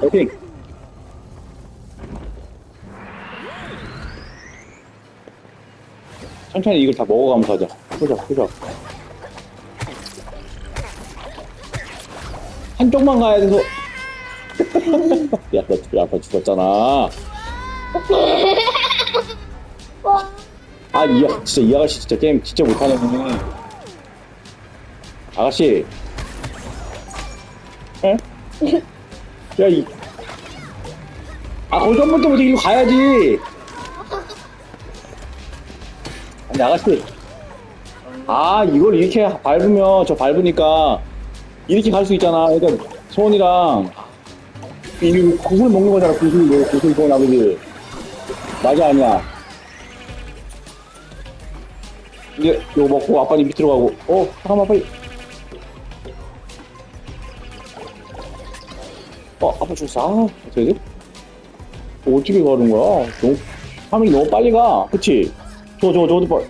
파이팅! 천천히 이걸 다 먹어가면서 하자. 보자, 보자. 한쪽만 가야 돼서. 야, 너 아까 죽었잖아. 와, 아, 이, 아- 진짜 이 아가씨 진짜 게임 진짜 못하네. 아가씨. 에? 야, 이. 아, 거기 한 번도 못 이기고 가야지. 아니, 아가씨. 아, 이걸 이렇게 밟으면, 저 밟으니까, 이렇게 갈 수 있잖아. 그러니까, 소원이랑, 이 구슬 먹는 거잖아, 구슬, 구슬 소원 아버지. 맞아, 아니야. 이제 이거 먹고 아빠님 밑으로 가고 어 잠깐만 빨리 어 아빠 죽었어. 아 어떻게 돼? 어떻게 가는 거야? 너무 화면이 너무 빨리 가. 그치? 저거 저거 저거 빨리.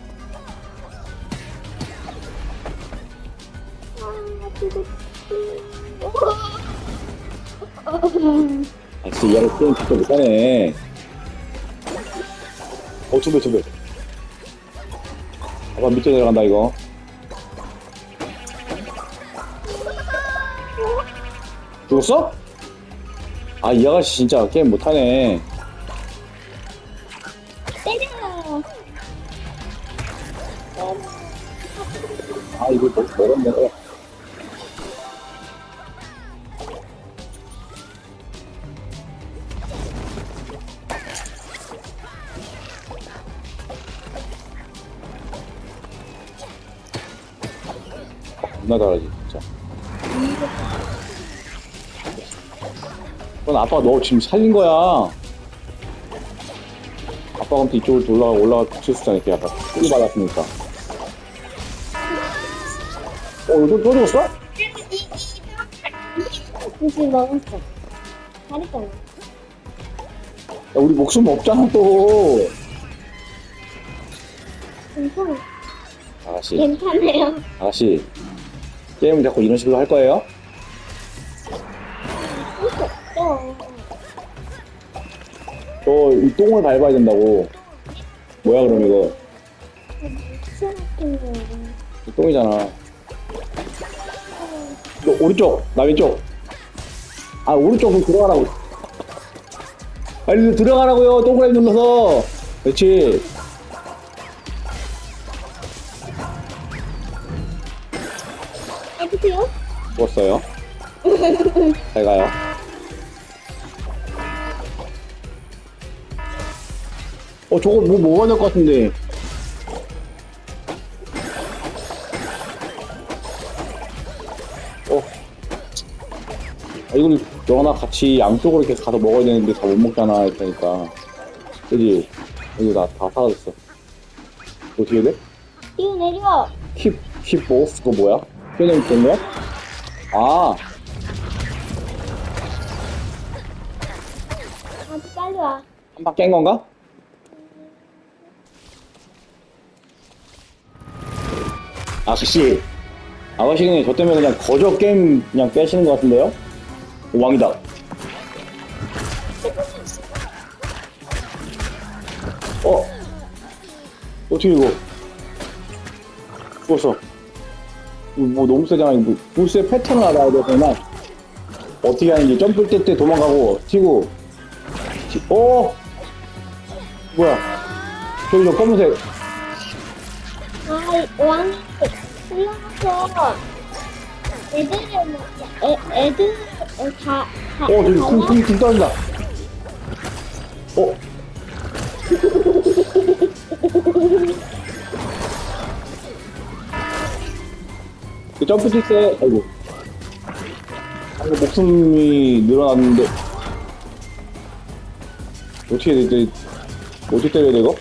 아 진짜 이 아가 게임 진짜 못하네. 어 두 배 두 배 아빠 밑에 내려간다 이거. 죽었어? 아 이 아가씨 진짜 게임 못하네. 때려. 아 이거 너무 멀었네 겁나 잘하지 그건 아빠가 너 지금 살린 거야 아빠가 한테 이쪽으로 올라가 올라가 실수잖아 이렇게 아까 끌리 받았으니까 어 이거 또, 또 죽었어? 야, 무슨 먹었어. 잘했잖아. 우리 목숨 없잖아 또 괜찮아. 아가씨 괜찮아요. 아가씨 게임 자꾸 이런 식으로 할 거예요? 저 이 똥을 밟아야 된다고. 뭐야 그럼 이거? 수학교는 이 똥이잖아. 너 오른쪽 나 왼쪽. 아 오른쪽으로 들어가라고. 빨리 들어가라고요 동그라미 눌러서. 그렇지. 어떡해요? 죽었어요? 잘 가요 어 저거 뭐 먹어야 될 것 같은데 어 아, 이걸 너나 같이 양쪽으로 이렇게 가서 먹어야 되는데 다 못 먹잖아 그러니까 그지 이거 나다 사라졌어 어떻게 돼? 이거 내려. 힙, 힙 뭐? 그거 뭐야? 뼈냄 된 거야? 아, 아, 빨리 와. 한방깬 건가? 아저씨, 아가씨 그냥 저 때문에 그냥 거저 게임 그냥 빼시는 것 같은데요? 오, 왕이다. 어? 어떻게 이거? 죽었어. 뭐 너무 세잖아. 이거 불스의 패턴을 알아야 되구나. 어떻게 하는지 점프 때 때 도망가고 튀고. 튀- 어? 뭐야? 저기 저 검은색. 아, 왕이 올라가서 애들, 어, 다, 다. 어, 저기 다 쿵, 쿵, 쿵 떨어진다. 어? 그 점프 칠때 아이고. 아이고, 목숨이 늘어났는데. 어떻게? 어떻게 때려야 돼, 이거?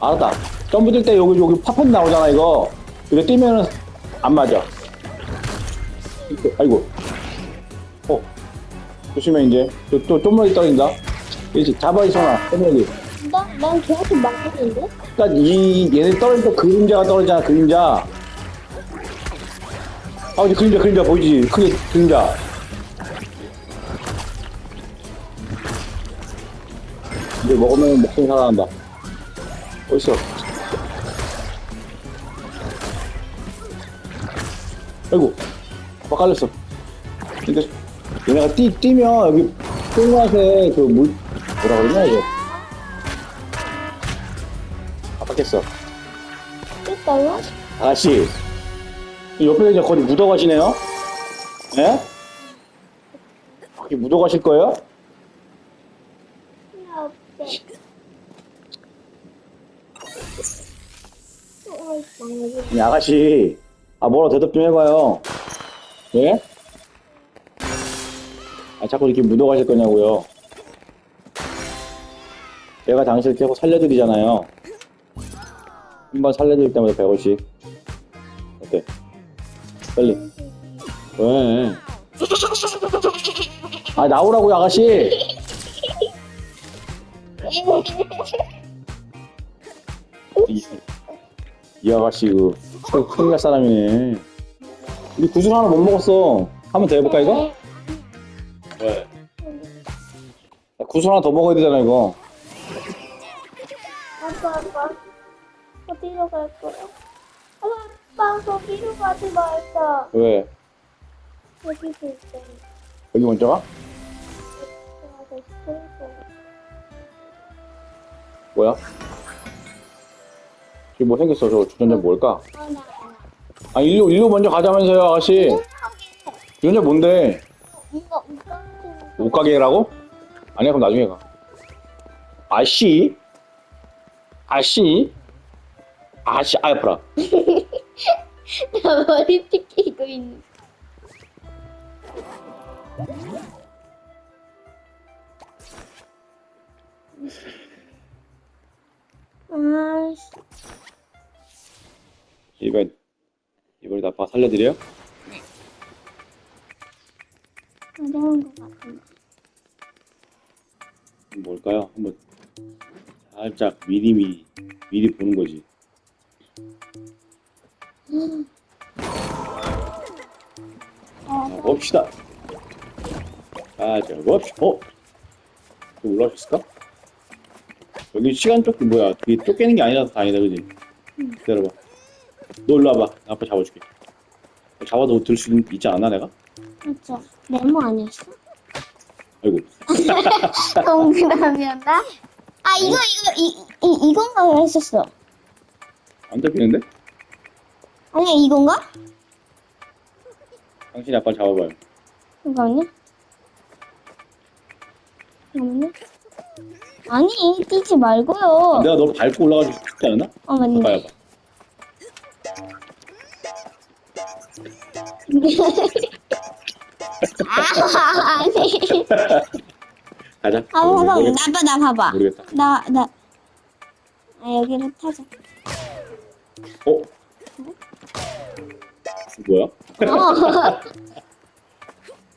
알았다. 점프 칠때 여기, 여기 파편 나오잖아, 이거. 이거 뛰면은 안 맞아. 이거, 아이고. 어. 조심해, 이제. 또, 또, 좀만 떨어진다. 이제 잡아, 이 손아. 끝내기. 나, 난 계속 막히는데? 그니까 이, 얘네 떨어질 때 그림자가 떨어지잖아, 그림자. 아, 이제 그림자, 그림자 보이지? 크게 그림자. 이제 먹으면 목숨 살아난다. 어딨어? 아이고, 아빠 깔렸어. 근데 얘네가 뛰, 뛰면 여기 똥맛에 그 물, 뭐라 그러냐, 이거. 깼어. 깼다고? 아가씨, 이 옆에 이제 거기 묻어가시네요? 예? 거기 묻어가실 거예요? 나 없대. 이 아가씨, 아, 뭐라 대답 좀 해봐요. 예? 아, 자꾸 이렇게 묻어가실 거냐고요. 제가 당신을 계속 살려드리잖아요. 한 번 살려드릴 때마다 100원씩. 어때? 빨리. 왜? 아, 나오라고요, 아가씨! 이 아가씨, 그, 큰- 큰일 날 사람이네. 우리 구슬 하나 못 먹었어. 한 번 더 해볼까, 이거? 왜? 야, 구슬 하나 더 먹어야 되잖아, 이거. 아빠, 아빠. 어디로 갈 거야? 아빠, 거기로 가지 말자. 왜? 여기 있을 때. 여기 먼저 가? 됐어. 뭐야? 지금 뭐 생겼어, 저 주전자 뭘까? 아, 일로, 일로 먼저 가자면서요, 아가씨. 주전자 뭔데? 이거, 이거. 옷 가게라고? 아니야, 그럼 나중에 가. 아씨? 아씨? 아씨, 아, 아파라. 나 머리 삐끼고 있는. 아이씨. 이번, 이번에 아빠 살려드려요? 어려운 것 같은데. 뭘까요? 한번 살짝 미리 미리 미리 보는 거지. 어, 자, 봅시다. 아, 자, 봅시다. 어? 또 올라오셨을까? 여기 시간 쪽 뭐야? 또 깨는 게 아니라서 다행이다, 그지? 기다려봐. 너 일로 와봐. 나 아빠 잡아줄게. 잡아도 들 수 있지 않아, 내가? 그쵸. 네모 아니었어? 아이고. 동그라미였나? 아, 이거, 이거, 이, 이, 이건가 했었어. 안 잡히는데? 아니야, 이건가? 당신이 아빠 잡아봐요. 이거 아니야? 잠깐만요. 아니, 뛰지 말고요. 내가 너 밟고 올라가기 쉽지 않나? 어, 맞네. 봐요, 봐. 아, 아니. 가자. 아, 잠깐만. 모르겠다. 나, 봐, 나 봐봐. 모르겠다. 나, 나. 아, 여기로 타자. 어? 뭐야? 어.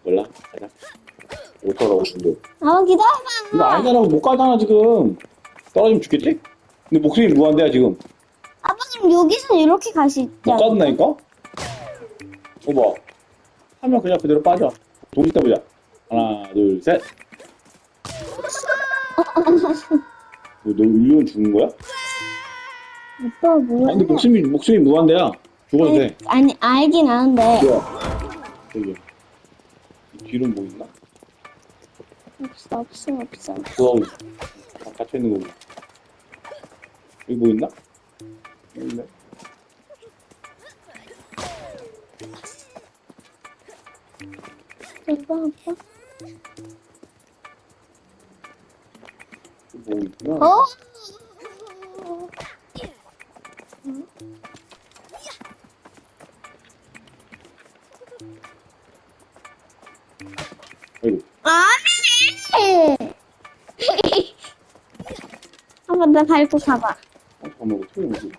몰라. 가자. 오토라고 준대. 아, 이거 기다려봐. 아니잖아. 못 가잖아, 지금. 떨어지면 죽겠지? 근데 목소리 무한대야, 지금. 아빠님, 여기서 이렇게 가시지 못 않을까? 가든다니까? 어, 봐. 하면 그냥 그대로 빠져. 동시 떠보자. 하나, 둘, 셋. 뭐, 너 일륜 죽은 거야? 오빠, 뭐야? 아니, 근데 목숨이, 목숨이 무한대야. 죽어도 돼. 아니, 알긴 아는데. 뭐야? 여기. 이 뒤로 뭐 있나? 없어, 없어, 없어. 구하고 있어. 아, 갇혀있는 거구나. 여기 뭐 있나? 여기 있네. 오빠. 여기 뭐 있구나. 어? 아이고. 아니! 한번 나 밟고 가봐. 어, 잠깐만, 어떻게 뭐지?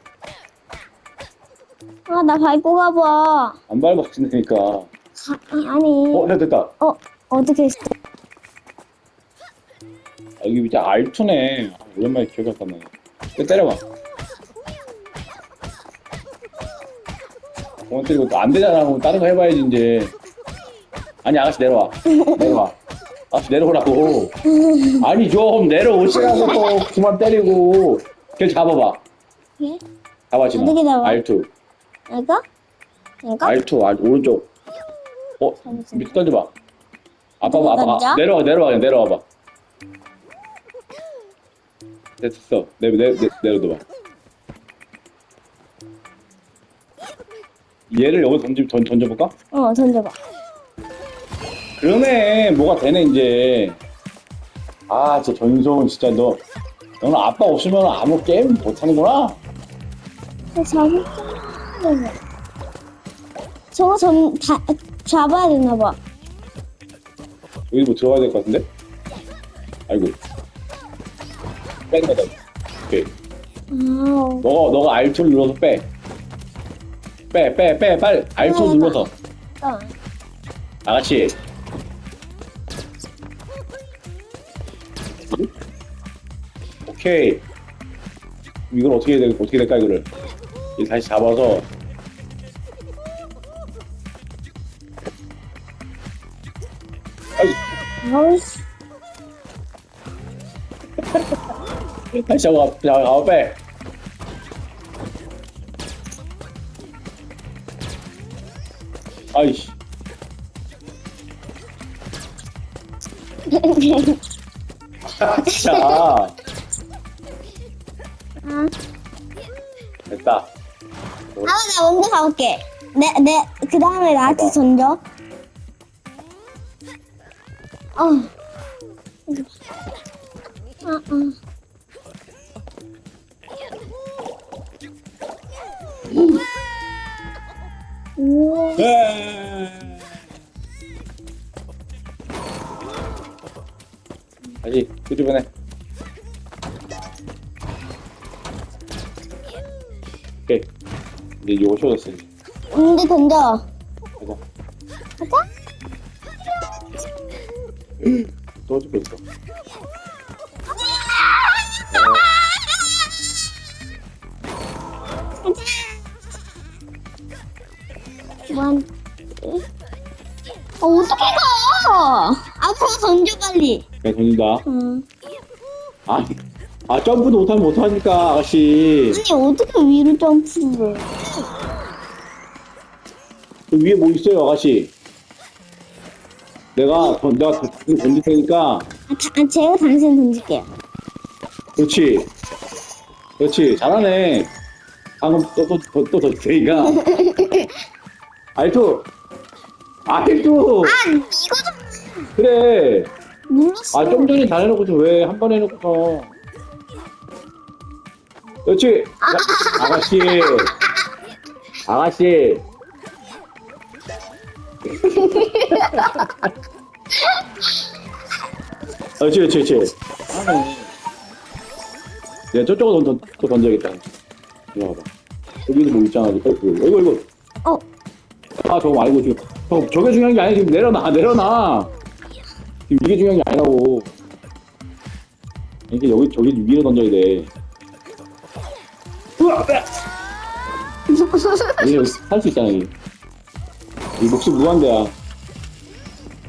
아, 나 밟고 가봐. 안 밟아진다니까. 가, 아니. 어, 됐다, 됐다. 어, 어떻게 했어? 아, 여기 밑에 R2네. 아, 오랜만에 기억이 안 나네. 또 때려봐. 원 때리고 또 안 되잖아. 그럼 다른 거 해봐야지 이제. 아니 아가씨 내려와. 내려와. 아가씨 내려오라고. 아니 좀 내려오시라고 또 그만 때리고. 걔 잡아봐. 예? 잡아 지금. 어떻게 잡아? R2. 이거? 이거? R2 R 오른쪽. 어 잠시만. 밑에 던져봐. 아빠 봐 아빠 던져? 내려와 내려와 그냥 내려와봐. 됐어. 내, 내, 내, 내려둬봐. 얘를 여기 던지, 던, 던져볼까? 어, 던져봐. 그러네. 뭐가 되네, 이제. 아, 진짜 전소은 진짜 너. 너는 아빠 없으면 아무 게임 못하는구나? 잘못 네 저거 전, 다, 잡아야 되나 봐. 여기 뭐 들어가야 될 것 같은데? 아이고. 빼는 거다. 오케이. 아우. 너가, 너가 R2를 눌러서 빼. 빼, 빼, 빼, 빨리. R2 어, 눌러서. 잠깐만. 아가씨. 오케이. 이걸 어떻게 해야 돼? 어떻게 될까 이거를? 이 다시 잡아서 아이, 아우씨. 다시 잡아, 잡아, 잡아 빼. 아이씨. 아, 진짜. 아, 됐다. 아우, 나 먼저 가볼게. 내, 내, 그 다음에 나한테. 던져. 어. 아, 아. 우와. 네. 다시 끄집어내. 이제 요거 쉬워졌어. 이제. 문제 던져. 가자. 가자. 또 죽고 있어. 원. 어, 어떻게 가? 앞으로 던져, 빨리. 그냥 던진다. 응. 아, 아 점프도 못하면 어떡합니까, 아가씨. 아니, 어떻게 위로 점프를. 그 위에 뭐 있어요, 아가씨? 내가, 던, 내가 던- 던질 테니까. 아, 다, 아, 제가 당신 던질게요. 그렇지. 그렇지. 잘하네. 방금 또, 또, 또, 또 던질 테니까. 알투! 알투! 아, 이거 좀 그래. 눌렀어. 아, 좀 전에 다 해놓고서 왜한 번 해놓고서. 그렇지. 야, 아가씨. 아가씨. 그렇지, 그렇지, 그렇지. 하네. 내가 저쪽으로 던, 또 던져야겠다. 이리 와봐. 여기도 뭐 있잖아. 이거, 이거, 이거. 이거. 어, 아, 저거 말고 지금. 저, 저게 중요한 게 아니야. 지금 내려놔, 내려놔. 지금 이게 중요한 게 아니라고. 이게 여기, 저기 위로 던져야 돼. 우와! 여기, 여기 살수 있잖아, 여기. 이 목숨 무한대야.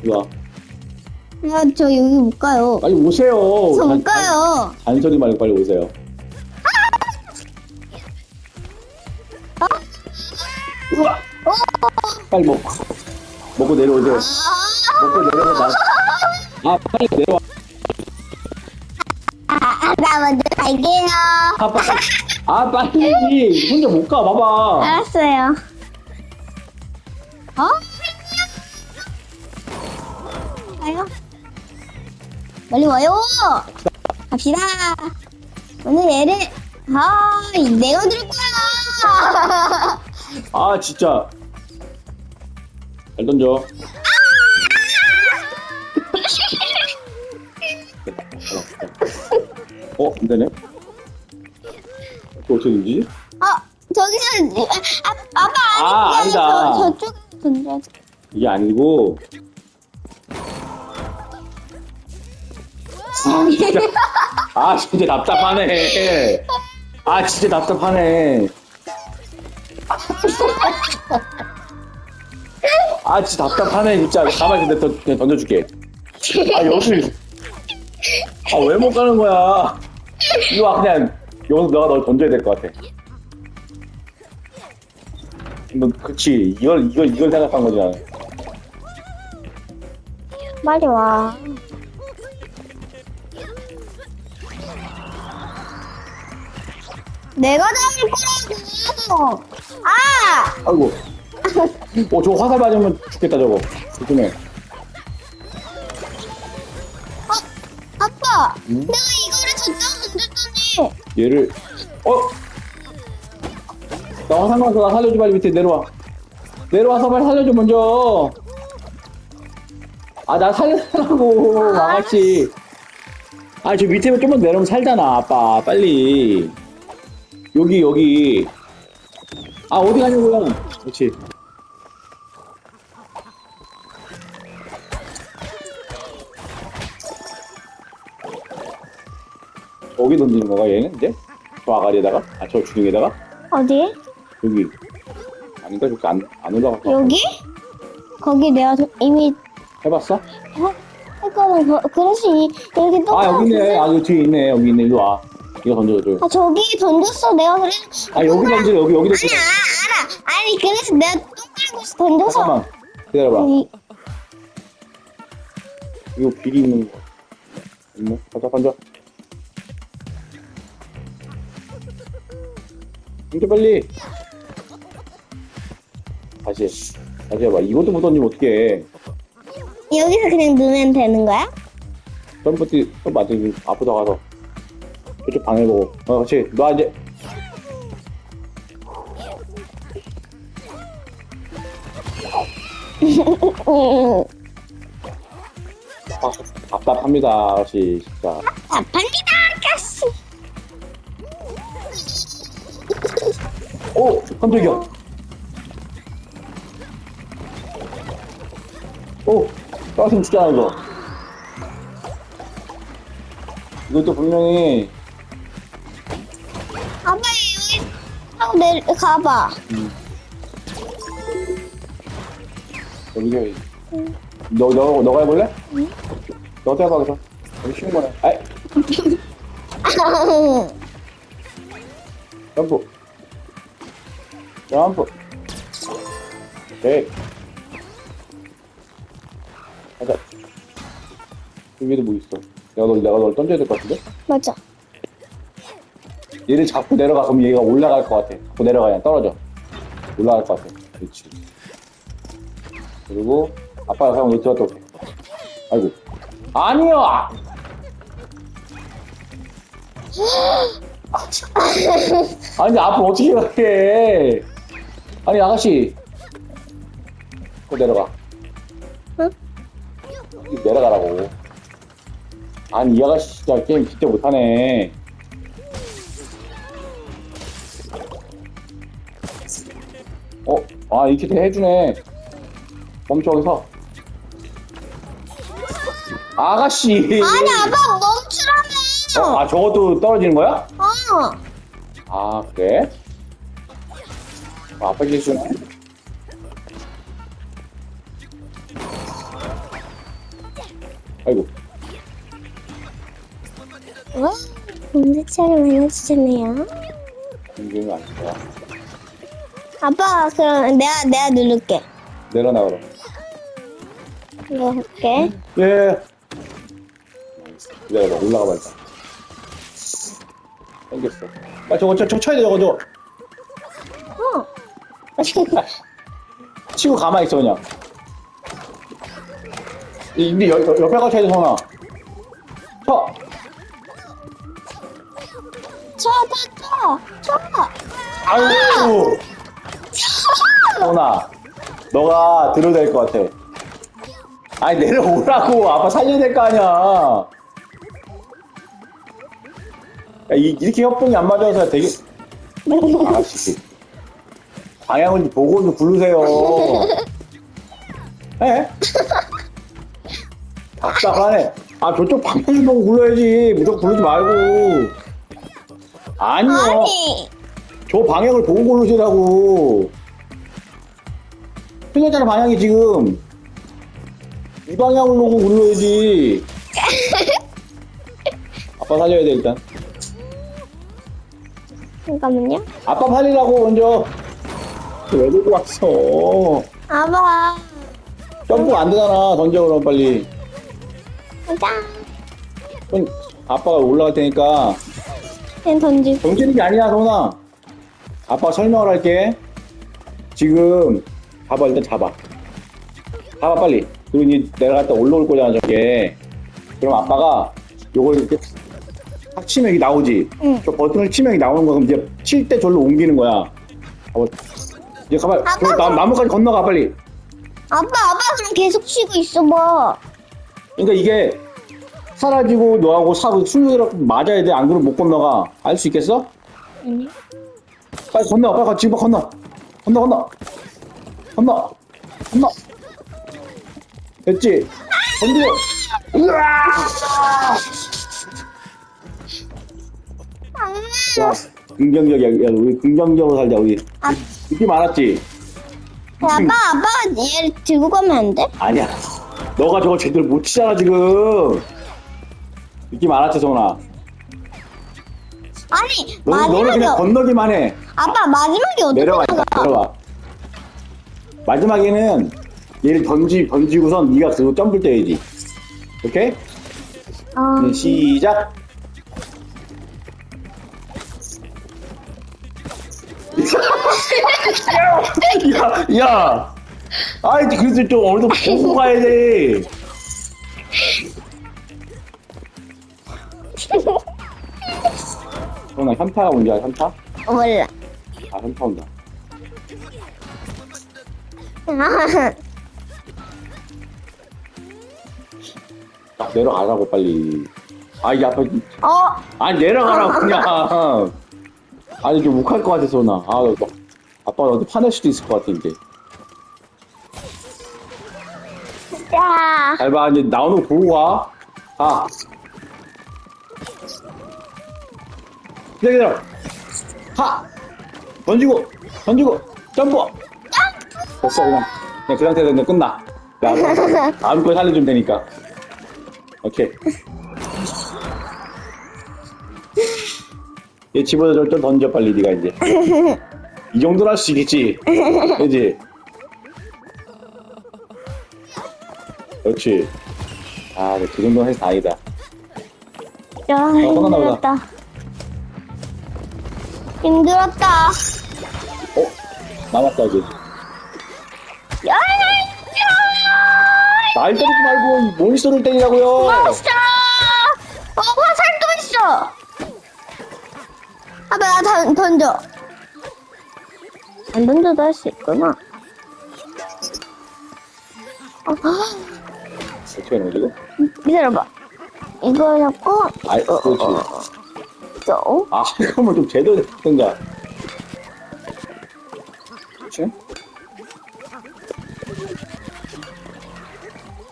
와. 야, 저 여기 못 가요. 빨리 오세요. 저 잔- 못 가요. 잔- 잔소리 말고 빨리 오세요. 우와! 빨리 먹고. 먹고 내려오세요. 먹고 내려가. 나. 아, 빨리 내려와. 아, 아, 나 먼저 갈게요. 아, 빨리. 아, 빨리. 혼자 못 가, 봐봐. 알았어요. 어? 가요? 빨리 와요. 갑시다. 오늘 얘를 아, 내가 들 거야. 아, 진짜. 잘 던져. 어, 안 되네. 또 어떻게 되지? 어, 저기는 아, 아빠 아, 아니 아니다. 저, 저쪽 던져. 이게 아니고. 아, 진짜. 아, 진짜 답답하네. 아, 진짜 답답하네. 아 진짜 답답하네 진짜 가만히 내가 던- 던져줄게 아 여기 아왜 못 가는 거야 이거 와 그냥 여기서 너가 널 던져야 될 것 같아 너 그치 이걸 이걸 이걸 생각한 거잖아 빨리 와. 내가 잡을 거라고. 아! 아이고 어 저거 화살 맞으면 죽겠다 저거 조심해 아빠! 응? 내가 이거를 저쪽 던졌더니 얘를 어? 나 화상 가서 나 살려줘 빨리 밑에 내려와. 내려와서 빨리 살려줘 먼저. 아 나 살려달라고 망아치 아저 밑에 좀만 내려오면 살잖아 아빠. 빨리. 여기 여기. 아 어디 가냐고요 그렇지. 여기 던지는 거가 얘는 이제? 저 아가리에다가? 아 저 주둥이에다가? 어디? 여기 아닌가 저기 안, 안 올라갔어 여기? 거기 내가 도- 이미 해봤어? 어? 했거든. 거- 그래서 이, 여기 또 아 여기 있네. 아 여기 뒤에 있네. 여기 있네. 일로 와. 이거 던져줘. 아 저기 던졌어. 내가 그래서 아 여기 던져. 여기 여기 던져. 아니 아, 알아. 아니 그래서 내가 똥 깔고 던져서. 잠깐만. 기다려봐. 아니, 이거 비리 있는 거. 있네 던져 던져 던져 빨리 다시 다시 해봐 이것도 못 던지면 어떡해 여기서 그냥 누면 되는 거야? 점프티 또 맞으면 앞으로 가서 저쪽 방해 보고 어 그렇지 너 이제 응. 아, 답답합니다 아저씨 진짜 아팝니다 가스. 오! 깜짝이야 오! 떨어지면 죽잖아 이거 이것도 분명히 아빠 여기 타고 내려 가봐. 여기서 너, 너, 너가 해볼래? 응. 너도 해봐 그래서 여기 쉬운 거네 아이 점프 점프 오케이 위에도 뭐 있어? 내가 널 내가 널 던져야 될 것 같은데? 맞아. 얘를 잡고 내려가 그럼 얘가 올라갈 것 같아. 잡고 내려가 그냥 떨어져. 올라갈 것 같아. 그렇지. 그리고 아빠가 형 여기 들어갔다 올게. 아이고. 아니요! 아. 아, 참. 아니 아빠 어떻게 가게 아니 아가씨. 그 내려가. 응? 내려가라고 아니 이 아가씨 진짜 게임 진짜 못하네 어? 아 이렇게 돼 해주네 멈춰 여기서 아가씨 아니 아빠 멈추라며. 어, 아 저것도 떨어지는 거야? 어. 아 그래? 아, 아빠 아 어? 문제차를 알려주셨네요. 이게 안 좋아 아빠 그럼 내가 내가 누를게. 내려놔 그럼 이거 할게. 예 기다려봐 올라가 봐 일단 당겼어 아 저거 저, 저 쳐야 돼 저거 저거 어. 치고 가만히 있어 그냥 이- 근데 여, 여, 옆에 가서 쳐야 돼 성아 쳐, 쳐, 쳐, 쳐. 아유. 성아 너가 들어야 될것 같아. 아니 내려오라고. 아빠 살려야 될 거 아니야. 야, 이, 이렇게 협동이 안 맞아서 되게 아씨. 방향을 좀 보고 좀 굴르세요. 에? 답답하네. 아 저쪽 방향 보고 굴러야지. 무조건 굴르지 말고 아니요 아니. 저 방향을 보고 고르시라고. 틀렸잖아, 방향이 지금. 이 방향을 보고 굴러야지. 아빠 살려야 돼, 일단. 잠깐만요. 아빠 살리라고, 먼저. 왜 들고 왔어? 아빠. 점프 안 되잖아, 던져, 그럼 빨리. 가자. 아빠가 올라갈 테니까. 그냥 던지고. 던지는 게 아니야, 소은아. 아빠가 설명을 할게. 지금, 봐봐, 일단 잡아. 잡아, 빨리. 그리고 이제 내려갔다 올라올 거잖아, 저게. 그럼 아빠가 요걸 이렇게 탁 치면 여기 나오지. 응. 저 버튼을 치면 여기 나오는 거야. 그럼 이제 칠 때 절로 옮기는 거야. 봐봐. 이제 가봐. 아빠, 그 나, 나무까지 건너가, 빨리. 아빠, 아빠 그럼 계속 치고 있어 봐. 그러니까 이게 사라지고 너하고 사고 순서대로 맞아야 돼. 안 그러면 못 건너가. 알 수 있겠어? 아니. 빨리 건너, 빨리 가, 지금 건너. 건너, 건너. 건너. 건너. 됐지? 건드려. 으아! 야, 긍정적이야. 야, 우리 긍정적으로 살자, 우리. 아. 느낌 알았지? 아빠, 아빠가 얘를 들고 가면 안 돼? 아니야. 너가 저거 제대로 못 치잖아, 지금. 느낌 알았지, 성훈아? 아니, 너, 너는 마지막에, 그냥 건너기만 해. 아빠, 마지막에 어떻게 내려와, 나가? 내려와. 마지막에는 얘를 던지, 던지고선 네가 그거 점프를 떼야지. 오케이? 어, 음, 시작. 야, 야. 아이, 그래도 좀 정도 보고 가야 돼. 어, 나 현타가 뭔지 알아, 현타? 몰라. 아, 현타 온다. 딱 내려가라고, 빨리. 아, 이 아빠, 어, 아니, 내려가라고, 그냥. 아니, 좀 욱할 것 같아서, 나. 아, 너, 아빠가 너한테 화낼 수도 있을 것 같아. 자. 잘 봐, 이제 나오는 거 보고 가. 가. 기다려, 기다려. 가! 던지고, 던지고, 점프! 됐어, 그냥. 그냥 그 상태에서 그냥 끝나. 야, 다음 거 살려주면 되니까. 오케이. 얘 집어서 좀 던져, 빨리, 네가 이제. 이 정도는 할 수 있겠지. 그지? 그렇지. 아, 그 정도는 해서 다행이다. 야, 끝났나 보다. 힘들었다. 힘들었다. 어? 남았다, 아직. 야, 야, 야! 날 때리지 말고, 이 몬스터를 때리라고요! 몬스터! 어, 화살도 있어! 아빠, 나 던, 던져. 안 던져도 할 수 있구나. 어, 어떻게 하는 거지, 이거? 기다려봐. 이거 잡고, 아, 그렇지. 또. 아, 그러면 좀 제대로 됐던가. 그렇지?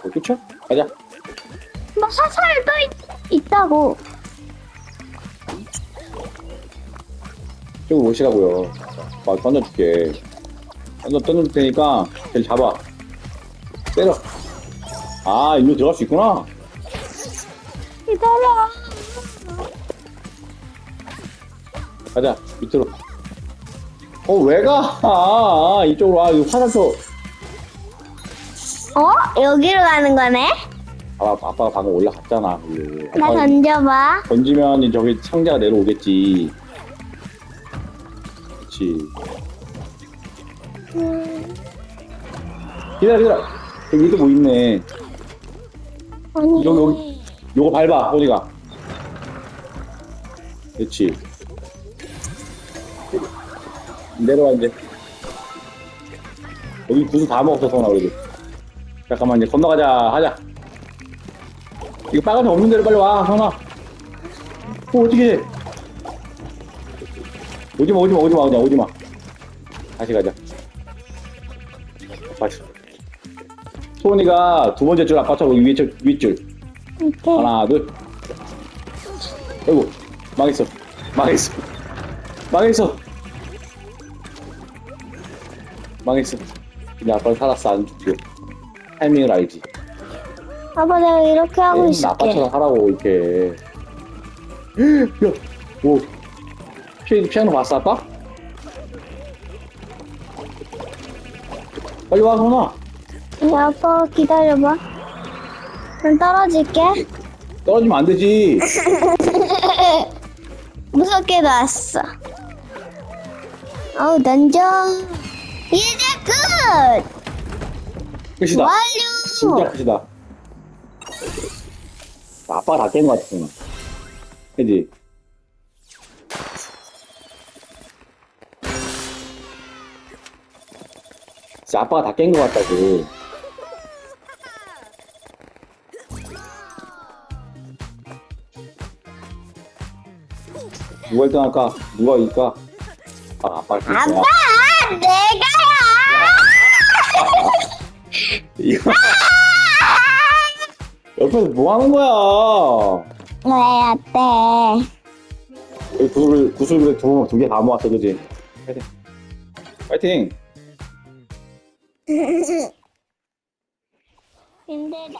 어, 그쵸? 가자. 뭐, 화살도 있, 있다고. 저기 오시라고요. 막 던져줄게. 던져, 던져줄 테니까, 쟤를 잡아. 때려. 아, 일로 들어갈 수 있구나. 기다려. 가자, 밑으로. 어, 왜 가? 아, 이쪽으로 와. 이거 화살표. 어? 여기로 가는 거네? 아빠, 아빠가 방금 올라갔잖아. 나 아빠가 던져봐. 던지면 저기 상자가 내려오겠지. 그렇지. 음, 기다려, 기다려. 여기 밑에 뭐 있네. 아니. 여기, 여기. 요거 밟아, 어디가. 그렇지. 내려와, 이제. 여기 구슬 다 먹었어, 성아, 그래도. 잠깐만, 이제 건너가자, 하자. 이거 빨간색 없는 데로 빨리 와, 성아. 어, 어떻게 해? 오지마, 오지마, 오지마, 그냥 오지마. 다시 가자. 다시. 소은이가 두 번째 줄 아빠처럼 여기 위에 줄, 윗줄. 오케이. 하나, 둘. 아이고, 망했어. 망했어. 망했어. 망했어. 근데 아빠는 살았어, 안 죽게. 타이밍을 알지. 아빠 내가 이렇게 하고 있을게. 아빠처럼 하라고, 이렇게. 야, 뭐. 피, 피아노 봤어, 아빠? 빨리 와, 선아. 야, 아빠 기다려봐. 난 떨어질게. 떨어지면 안 되지. 무섭게 놨어. 어우, 던져. 이제 끝! 끝이다. 완료! 진짜 끝이다. 아빠가 다깬 것 같아. 그지? 진짜 아빠가 다 깬 것 같다고. 누가 1등 할까? 누가 이길까? 아, 깰 거야. 아빠! 내가 이거. 옆에서 뭐 하는 거야? 왜 어때? 여기 구슬, 구슬 그래 두, 두개 다 모았어, 그지? 파이팅! 파이팅! 힘들다.